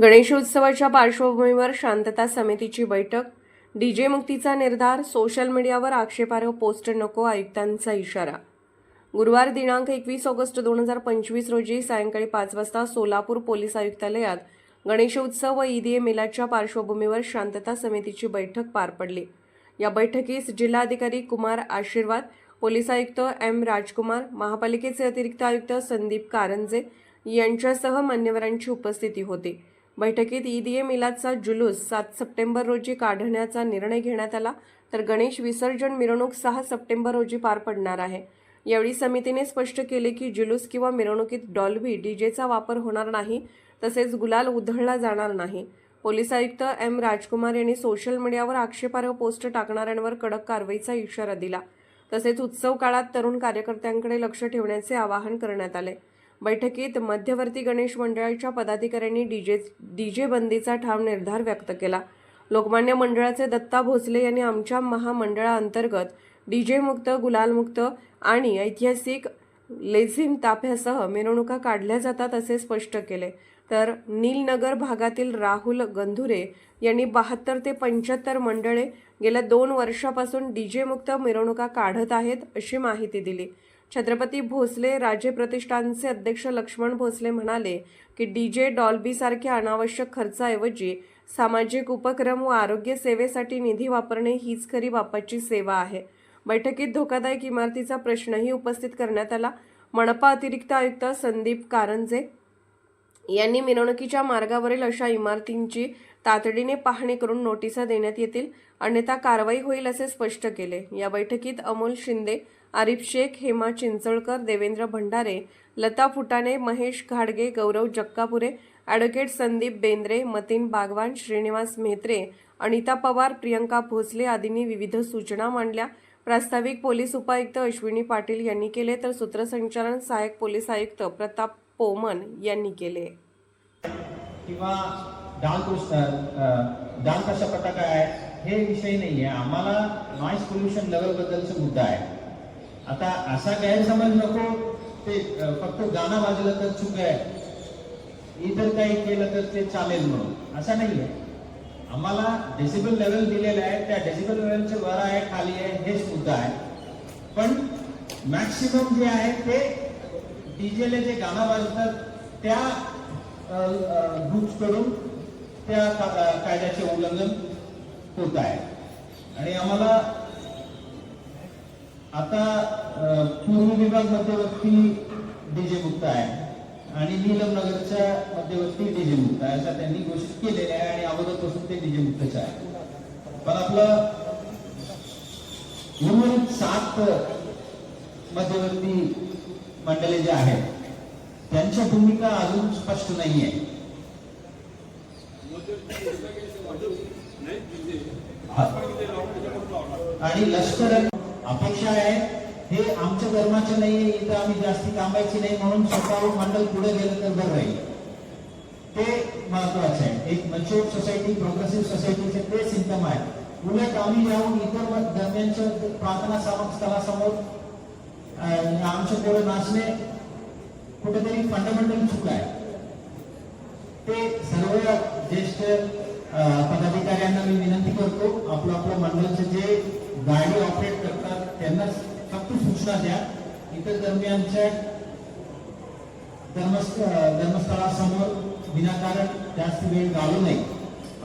गणेशोत्सवाच्या पार्श्वभूमीवर शांतता समितीची बैठक. डीजे मुक्तीचा निर्धार सोशल मीडियावर आक्षेपार्ह पोस्ट नको आयुक्तांचा इशारा. गुरुवार दिनांक एकवीस ऑगस्ट दोन हजार पंचवीस रोजी सायंकाळी पाच वाजता सोलापूर पोलीस आयुक्तालयात गणेशोत्सव व ईद ए पार्श्वभूमीवर शांतता समितीची बैठक पार पडली. या बैठकीस जिल्हाधिकारी कुमार आशीर्वाद पोलीस आयुक्त एम राजकुमार महापालिकेचे अतिरिक्त आयुक्त संदीप कारंजे यांच्यासह मान्यवरांची उपस्थिती होती. बैठकीत ईद ए मिलादचा जुलूस सात सप्टेंबर रोजी काढण्याचा निर्णय घेण्यात आला तर गणेश विसर्जन मिरवणूक सहा सप्टेंबर रोजी पार पडणार आहे. यावेळी समितीने स्पष्ट केले की जुलूस किंवा मिरवणुकीत डॉल्बी डीजेचा वापर होणार नाही तसेच गुलाल उधळला जाणार नाही. पोलीस आयुक्त एम राजकुमार यांनी सोशल मीडियावर आक्षेपार्ह पोस्ट टाकणाऱ्यांवर कडक कारवाईचा इशारा दिला. तसेच उत्सव काळात तरुण कार्यकर्त्यांकडे लक्ष ठेवण्याचे आवाहन करण्यात आले. बैठकीत मध्यवर्ती गणेश मंडळाच्या पदाधिकाऱ्यांनी डीजे डीजे बंदीचा ठाम निर्धार व्यक्त केला. लोकमान्य मंडळाचे दत्ता भोसले यांनी आमच्या महामंडळाअंतर्गत डीजे मुक्त गुलालमुक्त आणि ऐतिहासिक लेझिम ताफ्यासह मिरवणुका काढल्या जातात असे स्पष्ट केले. तर नीलनगर भागातील राहुल गंधुरे यांनी बहात्तर ते पंच्याहत्तर मंडळे गेल्या दोन वर्षापासून डीजे मुक्त मिरवणुका काढत आहेत अशी माहिती दिली. छत्रपती भोसले राजे प्रतिष्ठानचे अध्यक्ष लक्ष्मण भोसले म्हणाले की डी जे डॉल्बीसारख्या अनावश्यक खर्चाऐवजी सामाजिक उपक्रम व आरोग्य सेवेसाठी निधी वापरणे हीच खरी बापाची सेवा आहे. बैठकीत धोकादायक इमारतीचा प्रश्नही उपस्थित करण्यात आला. मनपा अतिरिक्त आयुक्त संदीप कारंजे यांनी मिरवणुकीच्या मार्गावरील अशा इमारतींची तातडीने पाहणी करून नोटिसा देण्यात येतील. अन्यथा कारवाई होईल असे स्पष्ट केले. या बैठकीत अमोल शिंदे आरिफ शेख हेमा चिंचोळकर देवेंद्र भंडारे लता फुटाणे महेश घाडगे गौरव जक्कापुरे ॲडव्होकेट संदीप बेंद्रे मतीन बागवान श्रीनिवास म्हेत्रे अनिता पवार प्रियंका भोसले आदींनी विविध सूचना मांडल्या. प्रास्ताविक पोलीस उपायुक्त अश्विनी पाटील यांनी केले तर सूत्रसंचालन सहाय्यक पोलीस आयुक्त प्रताप पोमन यांनी केले. किंवा डाल डाल कशा प्रकार आहे हे विषय नाही आहे आम्हाला नॉईस पोल्युशन लेवल बद्दलचा मुद्दा आहे. आता असा गैरसमज नको. ते फक्त गाणं वाजलं तर चूक आहे. इतर काही केलं तर ते चालेल म्हणून. असं नाही आहे आम्हाला डेसिबल लेवल दिलेलं आहे. त्या डेसिबल लेवलचे वर आहे खाली आहे हेच मुद्दा आहे. पण मॅक्सिमम जे आहे ते डीजेले जे गाणं वाजतात त्या ग्रुप्सकडून त्या का- कायद्याचे उल्लंघन होत आहे. आणि आम्हाला आता पूर्व विभाग मध्यवर्ती डीजे मुक्त आहे आणि नीलम नगरच्या मध्यवर्ती डीजे मुक्त आहे असं त्यांनी घोषित केलेलं आहे आणि अगोदरपासून ते डीजे मुक्तच आहे. पण आपलं उर्वरित सात मध्यवर्ती मंडळे जे आहेत त्यांच्या भूमिका अजून स्पष्ट नाहीये. आणि लष्कर अपेक्षा आहे. हे आमच्या धर्माचे नाही इथं आम्ही जास्ती कामायची नाही म्हणून स्वतःहून मंडळ पुढे गेलं तर बरं राहील. ते महत्वाचं आहे. एक मच्युअर सोसायटी प्रोग्रेसिव्ह सोसायटीचे ते सिम्पटम आहे. उलट आम्ही जाऊन इतर धर्म्यांच्या प्रार्थना सम- स्थळासमोर अं, आमच्या पोरं नाचणे कुठेतरी फंडामेंटल चूक आहे. ते सर्व ज्येष्ठ पदाधिकाऱ्यांना मी विनंती करतो आपलं आपलं मंडळाचे जे गाडी ऑपरेट करतात त्यांना फक्त सूचना द्या. इतर दरम्यानच्या धर्मस्थ धर्मस्थळासमोर विनाकारण जास्त वेळ घालू नये.